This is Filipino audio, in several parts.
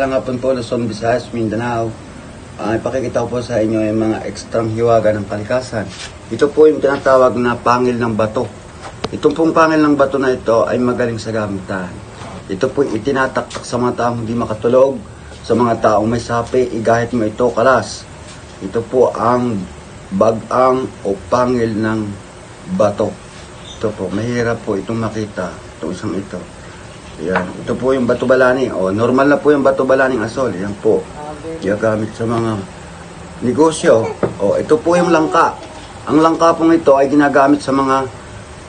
Mapagpalang hapon po, Luzon, Visayas, Mindanao. Uh, ipakikita ko po sa inyo yung mga ekstrang hiwaga ng kalikasan. Ito po yung tinatawag na pangil ng bato. Itong pong pangil ng bato na ito ay magaling sa gamitan. Ito po itinataktak sa mga taong hindi makatulog, sa mga taong may sapi, igahit mo ito kalas. Ito po ang bagang o pangil ng bato. Ito po, mahirap po itong makita, itong isang ito. Yan. Ito po yung bato balani. O, normal na po yung bato balaning asol. Yan po. Ginagamit sa mga negosyo. O, ito po yung langka. Ang langka pong ito ay ginagamit sa mga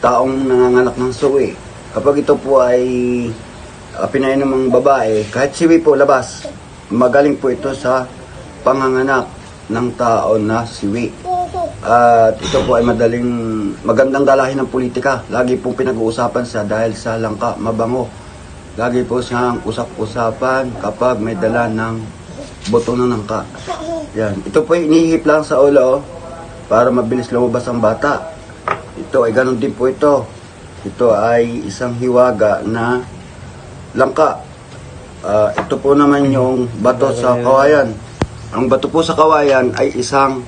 taong nanganganak ng suwi. Kapag ito po ay uh, pinainom ng babae, kahit siwi po labas, magaling po ito sa panganganak ng tao na siwi. At ito po ay madaling magandang dalahin ng politika. Lagi pong pinag-uusapan siya dahil sa langka, mabango. Lagi po siyang usap-usapan kapag may dala ng buto ng langka. Yan. Ito po ay inihip lang sa ulo para mabilis lumabas ang bata. Ito ay ganun din po ito. Ito ay isang hiwaga na langka. Ah, ito po naman yung bato sa kawayan. Ang bato po sa kawayan ay isang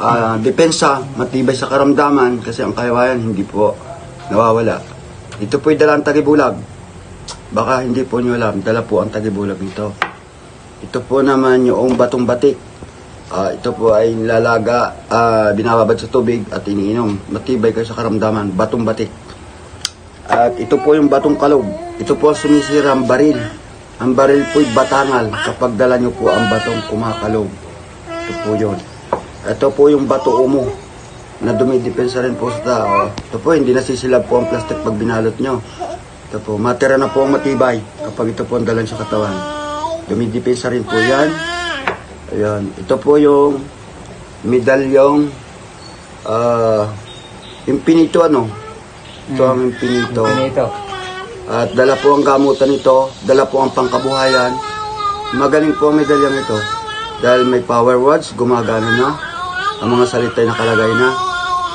ah, depensa, matibay sa karamdaman kasi ang kawayan hindi po nawawala. Ito po ay dalang tagibulag. Baka hindi po nyo alam, dala po ang tagibulag nito. Ito po naman yung batong batik. Ah, ito po ay nilalaga, ah, binababad sa tubig at iniinom. Matibay kayo sa karamdaman, batong batik. At ito po yung batong kalog. Ito po sumisira ang baril. Ang baril po'y batangal kapag dala nyo po ang batong kumakalog. Ito po yun. Ito po yung bato umo na dumidepensa rin po sa tao. Ito po, hindi nasisilab po ang plastic pag binalot nyo. Ito po, matira na po ang matibay kapag ito po ang dalan sa katawan. Dumidepensa rin po yan. Ayan. Ito po yung medalyong ah impinito ano. Ito ang impinito. Pinito. At dala po ang gamutan nito, dala po ang pangkabuhayan. Magaling po ang medalyang ito. Dahil may power words, gumagana na. Ang mga salita ay nakalagay na.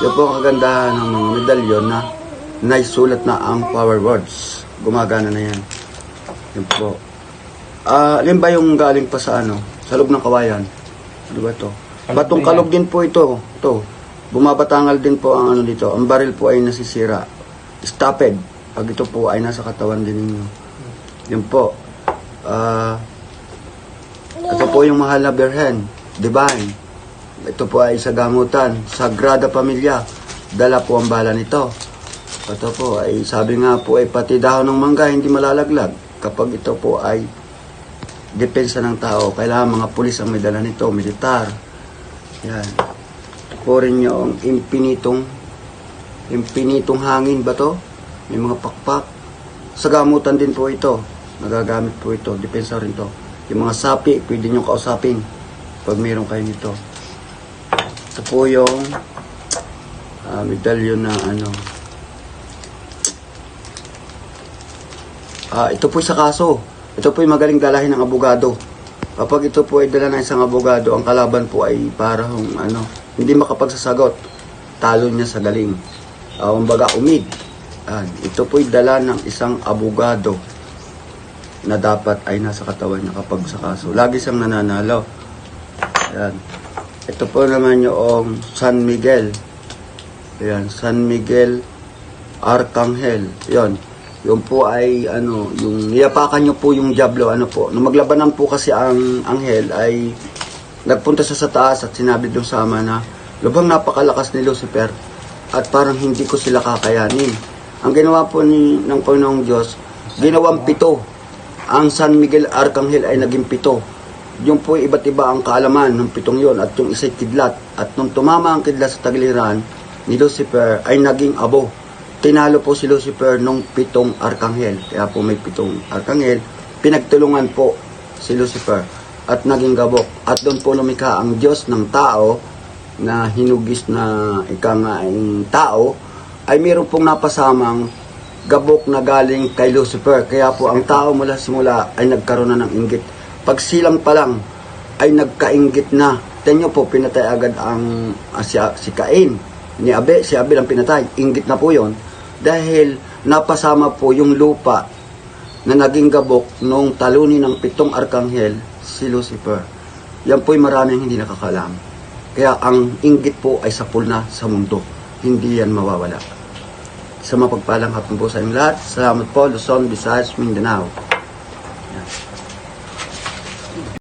Yan po ang kagandahan ng mga medalyon na naisulat na ang power words. Gumagana na yan. Yan po. Ah, alin ba yung galing pa sa ano? Sa loob ng kawayan? Ano ba to? Batong kalog din po ito. Ito. Bumabatangal din po ang ano dito. Ang baril po ay nasisira. Stopped. Pag ito po ay nasa katawan din ninyo. Yan po. Ah, ito po yung mahal na Birhen. Divine. Ito po ay sa gamutan. Sagrada Pamilya. Dala po ang bala nito. Ito po ay sabi nga po ay pati dahon ng mangga hindi malalaglag. Kapag ito po ay depensa ng tao. Kailangan mga pulis ang may dala nito. Militar. Yan. Po rin yung impinitong impinitong hangin ba to? May mga pakpak. Sa gamutan din po ito. Nagagamit po ito. Depensa rin to. Yung mga sapi, pwede nyo kausapin pag mayroon kayo nito. Ito po yung ah, medalyon na ano. Ah, ito po sa kaso. Ito po yung magaling dalahin ng abogado. Kapag ito po ay dala ng isang abogado, ang kalaban po ay parang ano, hindi makapagsasagot. Talo niya sa galing. Uh, umbaga umid. Yan. ito po'y dala ng isang abogado na dapat ay nasa katawan niya kapag sa kaso. Lagi siyang nananalo. Yan. Ito po naman yung San Miguel. Ayan, San Miguel Arcangel. Yan. Yung po ay ano, yung niyapakan niyo po yung Diablo, ano po. Nung maglabanan po kasi ang anghel ay nagpunta siya sa taas at sinabi doon sa ama na lubhang napakalakas ni Lucifer at parang hindi ko sila kakayanin. Ang ginawa po ni, ng Panginoong Diyos, ginawang pito. Ang San Miguel Arcangel ay naging pito. Yung po iba't iba ang kaalaman ng pitong yon at yung isa'y kidlat. At nung tumama ang kidlat sa tagiliran ni Lucifer ay naging abo. Tinalo po si Lucifer nung pitong arkanghel. Kaya po may pitong arkanghel. Pinagtulungan po si Lucifer at naging gabok. At doon po lumikha ang Diyos ng tao na hinugis na ikangaing tao ay mayroon pong napasamang gabok na galing kay Lucifer. Kaya po ang tao mula simula ay nagkaroon na ng inggit. Pag silang pa lang ay nagkainggit na. Tenyo po, pinatay agad ang ah, si, si Cain. Ni Abe, si Abel ang pinatay. Inggit na po yon Dahil napasama po yung lupa na naging gabok nung talunin ng pitong arkanghel si Lucifer. Yan po'y maraming hindi nakakalam. Kaya ang inggit po ay sapul na sa mundo. Hindi yan mawawala. Sa mapagpalang hapon po sa inyong lahat. Salamat po, Luzon, Visayas, Mindanao. Yan.